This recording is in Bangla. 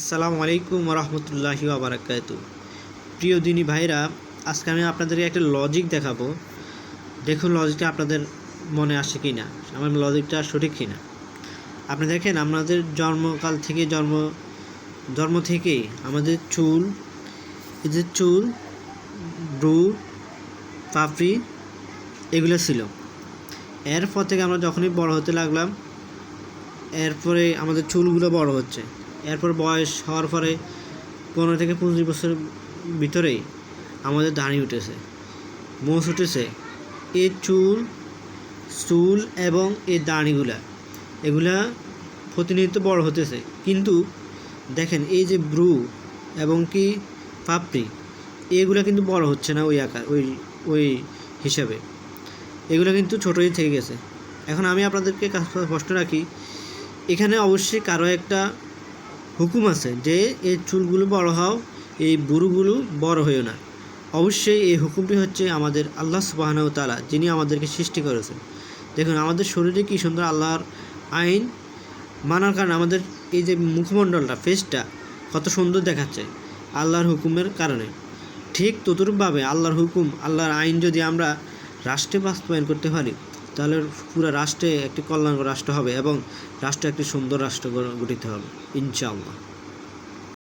আসসালামু আলাইকুম রহমতুল্লাহি আবরাকাত প্রিয় দিনী ভাইরা, আজকে আমি আপনাদেরকে একটা লজিক দেখাবো। দেখুন লজিকটা আপনাদের মনে আসে কি না আমার লজিকটা সঠিক কি না আপনি দেখেন, আমাদের জন্মকাল থেকে জন্ম জন্ম থেকেই আমাদের চুল এদের চুল ব্রু পাপড়ি, এগুলো ছিল। এরপর থেকে আমরা যখনই বড় হতে লাগলাম, এরপরে আমাদের চুলগুলো বড় হচ্ছে। এরপর বয়স হওয়ার পরে পনেরো থেকে পঁচিশ বছরের ভিতরেই আমাদের দাড়ি উঠেছে, মোষ উঠেছে। এই চুল চুল এবং এই দাঁড়িগুলা, এগুলা প্রতিনিয়ত বড় হতেছে। কিন্তু দেখেন, এই যে ব্রু এবং কি পাপড়ি, এগুলা কিন্তু বড় হচ্ছে না ওই আকার, ওই ওই হিসাবে। এগুলো কিন্তু ছোটোই থেকে গেছে। এখন আমি আপনাদেরকে প্রশ্ন রাখি, এখানে অবশ্যই কারও একটা হুকুম আছে যে এই চুলগুলো বড় হও, এই বুড়োগুলো বড় হয়েও না। অবশ্যই এই হুকুমটি হচ্ছে আমাদের আল্লাহ সুবাহানাউ তালা যিনি আমাদেরকে সৃষ্টি করেছেন। দেখুন, আমাদের শরীরে কী সুন্দর আল্লাহর আইন মানার কারণে আমাদের এই যে মুখমণ্ডলটা ফেসটা কত সুন্দর দেখাচ্ছে আল্লাহর হুকুমের কারণে। ঠিক ততরূপভাবে আল্লাহর হুকুম, আল্লাহর আইন যদি আমরা রাষ্ট্রে বাস্তবায়ন করতে পারি তাহলে পুরো রাষ্ট্রে একটি কল্যাণকর রাষ্ট্র হবে এবং রাষ্ট্র একটি সুন্দর রাষ্ট্র গঠিত হবে, ইনশাআল্লাহ।